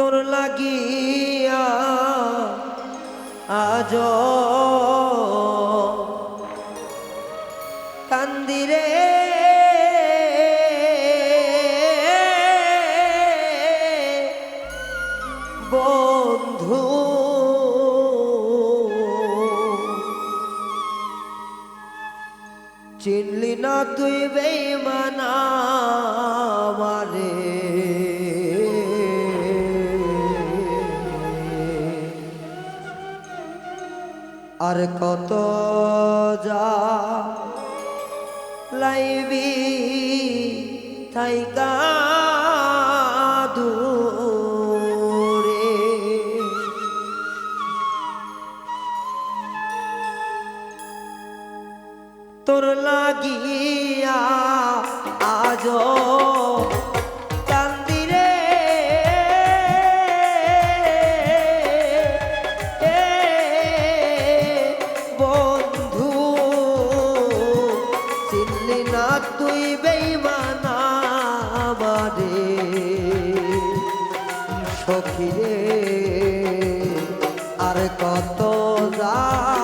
তোর লাগিয়া আজ কান্দিরে বন্ধু চিনলি না তুই বেমা আর কত যা লাইবি থাইকা কত যা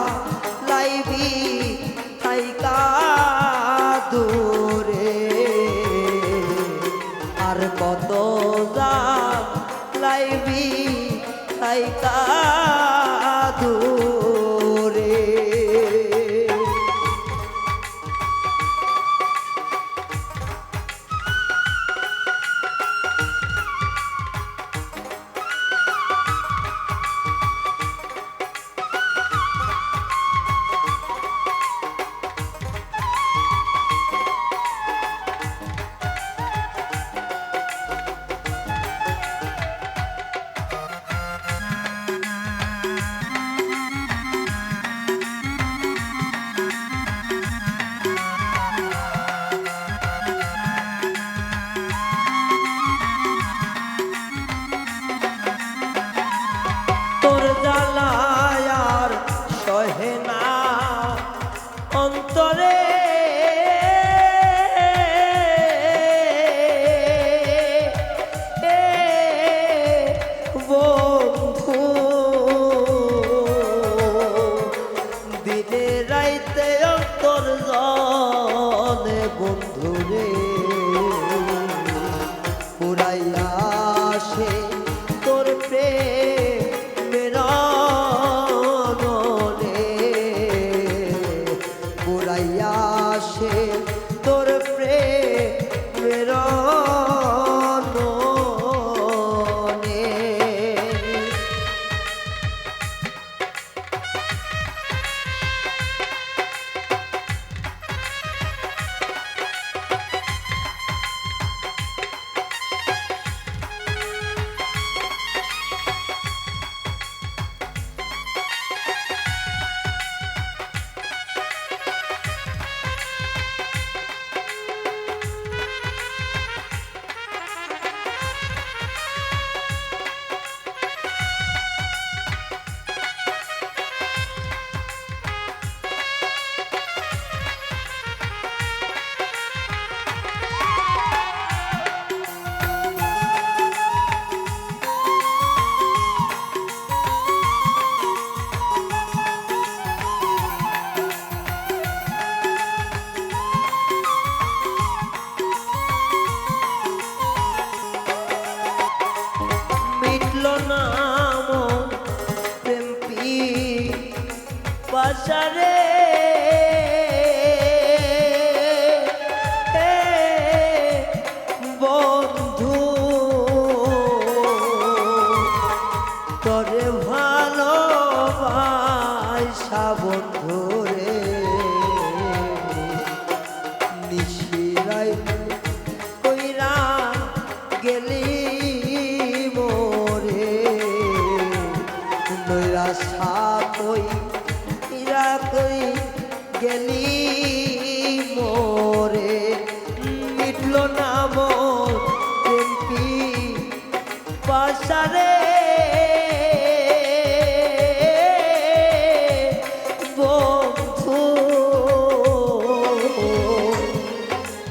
ভালোবাসা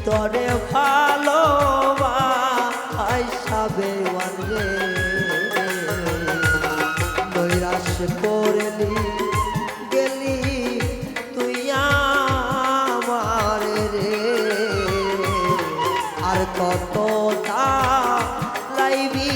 তরে ভালো আইসাবে নৈরাশ করলি গেলি তুই আমার রে। আর কত তা লাইবি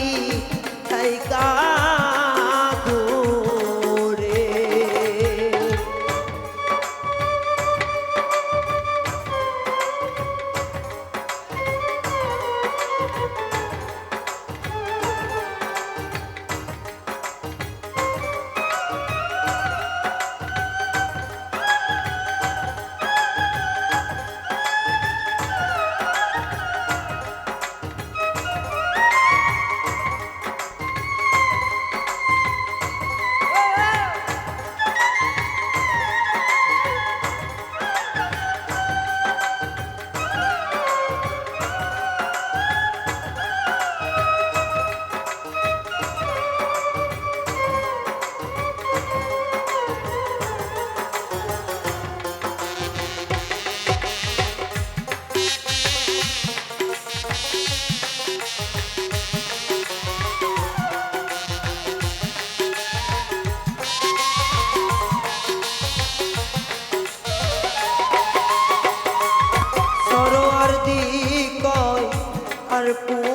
Mariposa.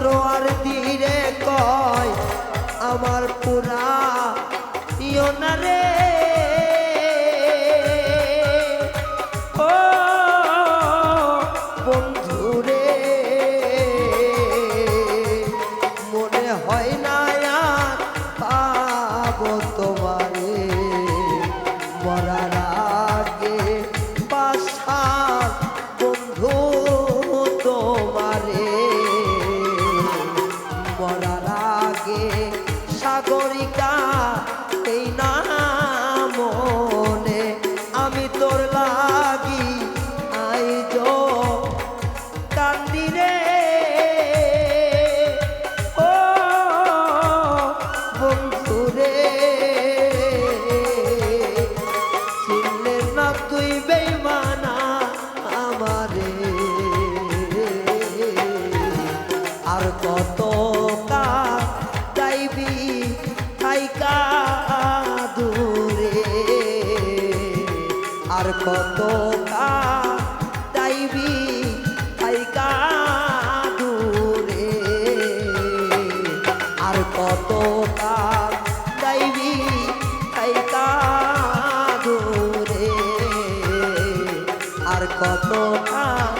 তরোয়ার তীরে কয় আমার পুরা ইয়নারে ও বন্ধুরে মনে হয় না সাগরিকা আর কত তাইবি থাইকা দূরে? আর কত তাইবি থাইকা দূরে? আর কত কা